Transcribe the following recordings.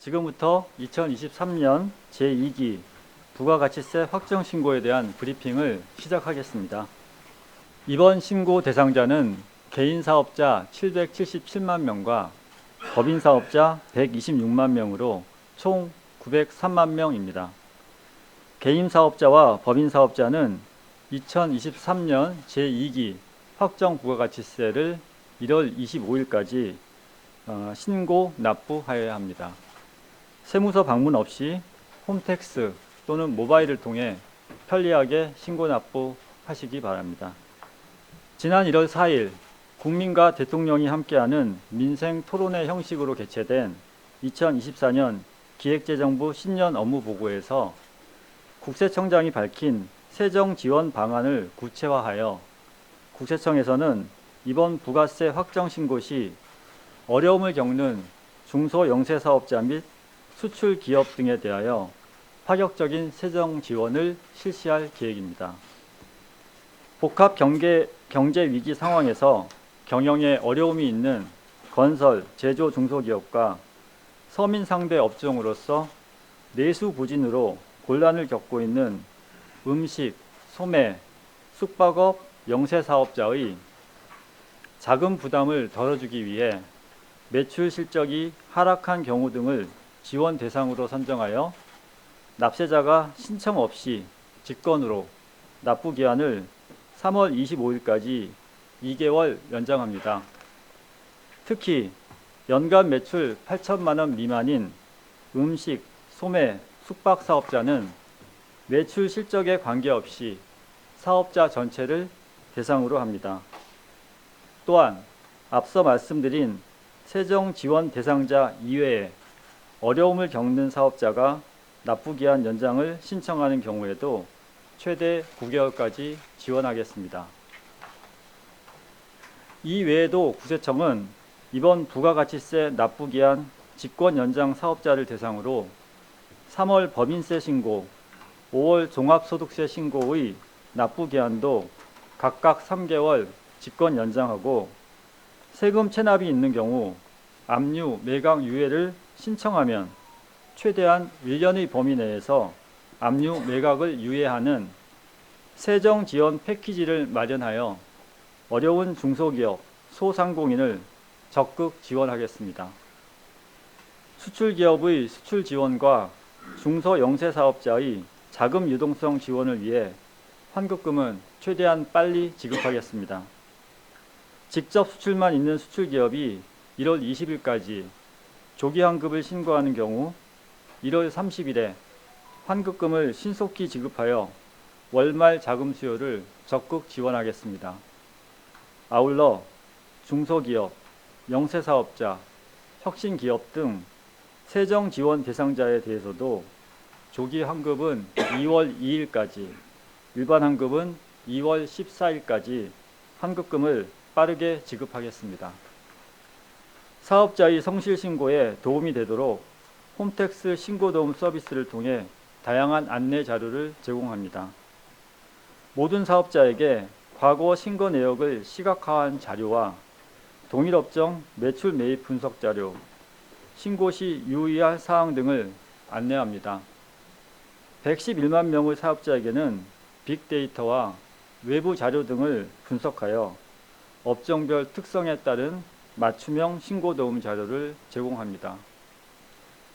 지금부터 2023년 제2기 부가가치세 확정 신고에 대한 브리핑을 시작하겠습니다. 이번 신고 대상자는 개인 사업자 777만 명과 법인 사업자 126만 명으로 총 903만 명입니다. 개인 사업자와 법인 사업자는 2023년 제2기 확정 부가가치세를 1월 25일까지 어, 신고 납부하여야 합니다. 세무서 방문 없이 홈택스 또는 모바일을 통해 편리하게 신고 납부하시기 바랍니다. 지난 1월 4일 국민과 대통령이 함께하는 민생 토론회 형식으로 개최된 2024년 기획재정부 신년 업무 보고에서 국세청장이 밝힌 세정 지원 방안을 구체화하여 국세청에서는 이번 부가세 확정 신고 시 어려움을 겪는 중소 영세 사업자 및 수출 기업 등에 대하여 파격적인 세정 지원을 실시할 계획입니다. 복합 경제, 경제 위기 상황에서 경영에 어려움이 있는 건설, 제조 중소기업과 서민 상대 업종으로서 내수 부진으로 곤란을 겪고 있는 음식, 소매, 숙박업, 영세 사업자의 자금 부담을 덜어주기 위해 매출 실적이 하락한 경우 등을 지원 대상으로 선정하여 납세자가 신청 없이 직권으로 납부 기한을 3월 25일까지 2개월 연장합니다. 특히 연간 매출 8천만 원 미만인 음식, 소매, 숙박 사업자는 매출 실적에 관계없이 사업자 전체를 대상으로 합니다. 또한 앞서 말씀드린 세정 지원 대상자 이외에 어려움을 겪는 사업자가 납부기한 연장을 신청하는 경우에도 최대 9개월까지 지원하겠습니다. 이 외에도 구세청은 이번 부가가치세 납부기한 직권 연장 사업자를 대상으로 3월 법인세 신고, 5월 종합소득세 신고의 납부기한도 각각 3개월 직권 연장하고 세금 체납이 있는 경우 압류, 매각 유예를 신청하면 최대한 1년의 범위 내에서 압류, 매각을 유예하는 세정 지원 패키지를 마련하여 어려운 중소기업, 소상공인을 적극 지원하겠습니다. 수출기업의 수출 지원과 중소영세 사업자의 자금 유동성 지원을 위해 환급금은 최대한 빨리 지급하겠습니다. 직접 수출만 있는 수출기업이 1월 20일까지 조기 환급을 신고하는 경우 1월 30일에 환급금을 신속히 지급하여 월말 자금 수요를 적극 지원하겠습니다. 아울러 중소기업, 영세사업자, 혁신기업 등 세정 지원 대상자에 대해서도 조기 환급은 2월 2일까지, 일반 환급은 2월 14일까지 환급금을 빠르게 지급하겠습니다. 사업자의 성실 신고에 도움이 되도록 홈택스 신고 도움 서비스를 통해 다양한 안내 자료를 제공합니다. 모든 사업자에게 과거 신고 내역을 시각화한 자료와 동일 업종 매출 매입 분석 자료, 신고 시 유의할 사항 등을 안내합니다. 111만 명의 사업자에게는 빅데이터와 외부 자료 등을 분석하여 업종별 특성에 따른 맞춤형 신고 도움 자료를 제공합니다.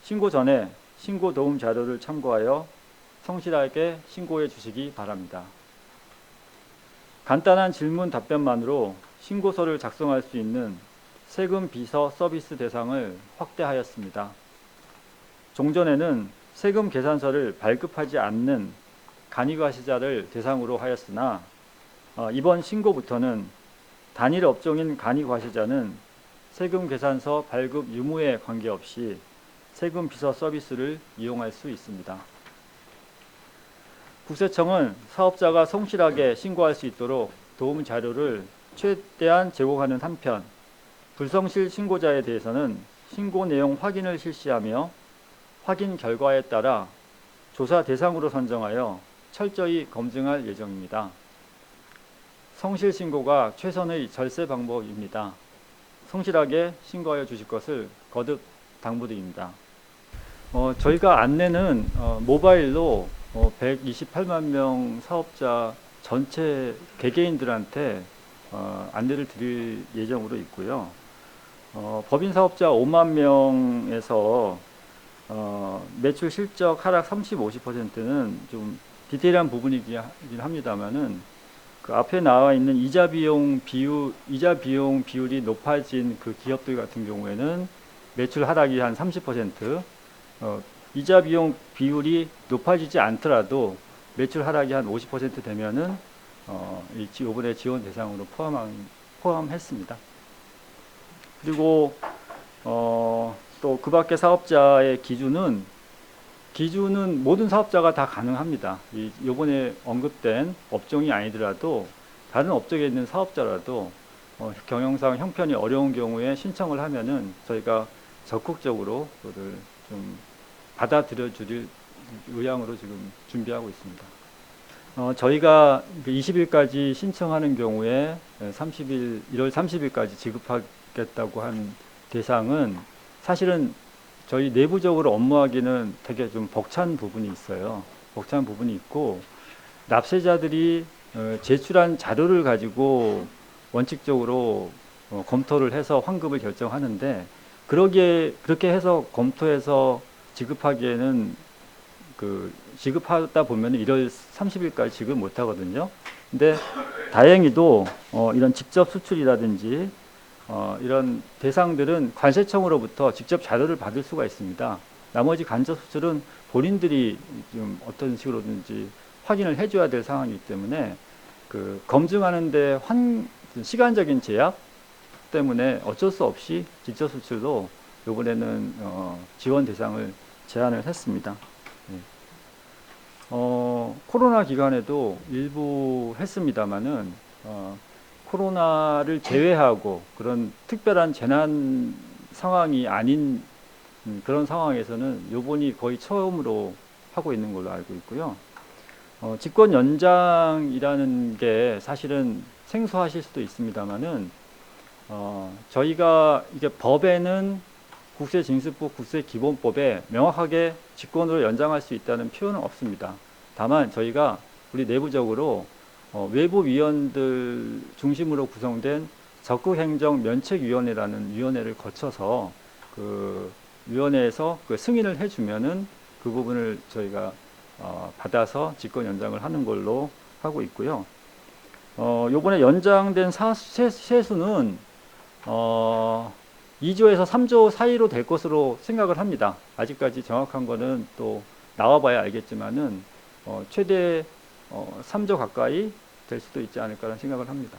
신고 전에 신고 도움 자료를 참고하여 성실하게 신고해 주시기 바랍니다. 간단한 질문 답변만으로 신고서를 작성할 수 있는 세금 비서 서비스 대상을 확대하였습니다. 종전에는 세금 계산서를 발급하지 않는 간이과시자를 대상으로 하였으나 어, 이번 신고부터는 단일 업종인 간이과시자는 세금 계산서 발급 유무에 관계없이 세금 비서 서비스를 이용할 수 있습니다. 국세청은 사업자가 성실하게 신고할 수 있도록 도움 자료를 최대한 제공하는 한편 불성실 신고자에 대해서는 신고 내용 확인을 실시하며 확인 결과에 따라 조사 대상으로 선정하여 철저히 검증할 예정입니다. 성실 신고가 최선의 절세 방법입니다. 성실하게 신고하여 주실 것을 거듭 당부드립니다. 어, 저희가 안내는 어, 모바일로 어, 128만 명 사업자 전체 개개인들한테 어, 안내를 드릴 예정으로 있고요. 어, 법인 사업자 5만 명에서 어, 매출 실적 하락 30, 50%는 좀 디테일한 부분이긴 합니다만은 그 앞에 나와 있는 이자 비용 비율 이자 비용 비율이 높아진 그 기업들 같은 경우에는 매출 하락이 한 30%, 어, 이자 비용 비율이 높아지지 않더라도 매출 하락이 한 50% 되면은 어, 이번에 지원 대상으로 포함한, 포함했습니다. 그리고 어, 또 그 밖에 사업자의 기준은 기준은 모든 사업자가 다 가능합니다. 이 요번에 언급된 업종이 아니더라도 다른 업종에 있는 사업자라도 어, 경영상 형편이 어려운 경우에 신청을 하면은 저희가 적극적으로 그를 좀 받아들여 줄 의향으로 지금 준비하고 있습니다. 어, 저희가 20일까지 신청하는 경우에 30일, 1월 30일까지 지급하겠다고 한 대상은 사실은 저희 내부적으로 업무하기는 되게 좀 벅찬 부분이 있어요. 벅찬 부분이 있고 납세자들이 어, 제출한 자료를 가지고 원칙적으로 어, 검토를 해서 환급을 결정하는데 그러기에 그렇게 해서 검토해서 지급하기에는 그 지급하다 보면 1월 30일까지 지급 못 하거든요. 근데 다행히도 어, 이런 직접 수출이라든지 어, 이런 대상들은 관세청으로부터 직접 자료를 받을 수가 있습니다. 나머지 간접 수출은 본인들이 좀 어떤 식으로든지 확인을 해줘야 될 상황이기 때문에 그 검증하는데 환 시간적인 제약 때문에 어쩔 수 없이 직접 수출도 이번에는 어, 지원 대상을 제안을 했습니다. 네. 어, 코로나 기간에도 일부 했습니다마는 어, 코로나를 제외하고 그런 특별한 재난 상황이 아닌 음, 그런 상황에서는 요번이 거의 처음으로 하고 있는 걸로 알고 있고요. 어, 직권 연장이라는 게 사실은 생소하실 수도 있습니다만은 어, 저희가 이게 법에는 국세징수법, 국세기본법에 명확하게 직권으로 연장할 수 있다는 표현은 없습니다. 다만 저희가 우리 내부적으로 어, 외부 위원들 중심으로 구성된 적극행정 면책위원회라는 위원회를 거쳐서 그 위원회에서 그 승인을 해주면은 그 부분을 저희가 어, 받아서 직권 연장을 하는 걸로 하고 있고요. 어, 요번에 연장된 사, 세, 세수는 어, 2조에서 3조 사이로 될 것으로 생각을 합니다. 아직까지 정확한 거는 또 나와봐야 알겠지만은 어, 최대 어, 3조 가까이 될 수도 있지 않을까라는 생각을 합니다.